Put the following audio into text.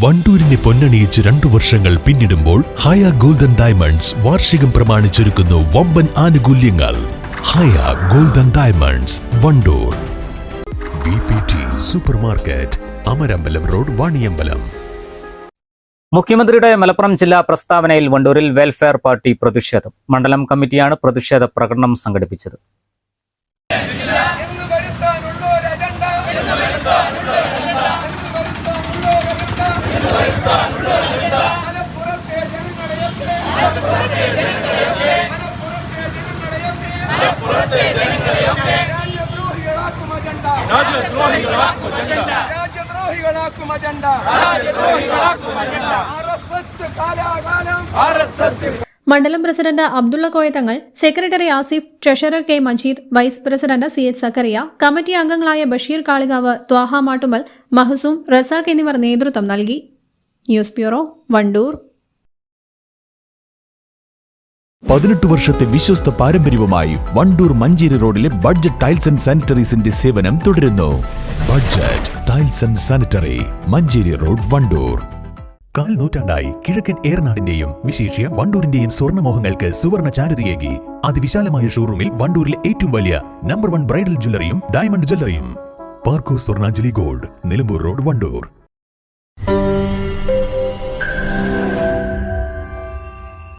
വണ്ടൂരിനെ പൊന്നണിയിച്ച് രണ്ടു വർഷങ്ങൾ പിന്നിടുമ്പോൾ ഹയ ഗോൾഡൻ ഡയമണ്ട്സ് വാർഷികം പ്രമാണിച്ചൊരുക്കുന്നു വമ്പൻ ആനുകൂല്യങ്ങൾ. Haya Golden Diamonds Wandoor. V P T super market Amarambalam road Vaniyambalam. മുഖ്യമന്ത്രിയുടെ മലപ്പുറം ജില്ലാ പ്രസ്താവനയിൽ വണ്ടൂരിൽ വെൽഫെയർ പാർട്ടി പ്രതിഷേധം. മണ്ഡലം കമ്മിറ്റിയാണ് പ്രതിഷേധ പ്രകടനം സംഘടിപ്പിച്ചത്. രാജ്യദ്രോഹികളാക്കും അജണ്ട. ആർ എസ് എസ് കാലാകാലം. മണ്ഡലം president Abdulla Koyathangal secretary Asif treasurer K Majeed vice president C H Zakariya committee അംഗങ്ങളായ ബഷീർ കാളികാവ് ത്വാഹ മാട്ടുമൽ മഹസൂം റസാഖ് എന്നിവർ നേതൃത്വം നൽകി. News bureau Wandoor. പതിനെട്ട് വർഷത്തെ വിശ്വസ്ത പാരമ്പര്യവുമായി വണ്ടൂർ മഞ്ചേരി റോഡിലെ ബഡ്ജറ്റ് ടൈൽസ് ആൻഡ് സാനിറ്ററീസിന്റെ സേവനം തുടരുന്നു. Budget tiles and sanitary Manjeri road Wandoor. കാൽ നൂറ്റാണ്ടായി കിഴക്കൻ ഏറനാടിന്റെയും വിശേഷ്യ വണ്ടൂരിന്റെയും സ്വർണമോഹങ്ങൾക്ക് സുവർണ ചാരുതയേകി അതിവിശാലമായ ഷോറൂമിൽ വണ്ടൂരിലെ ഏറ്റവും വലിയ നമ്പർ വൺ ബ്രൈഡൽ ജ്വല്ലറിയും diamond ജ്വല്ലറിയും. Parco Swarnanjali gold Nilambur road Wandoor.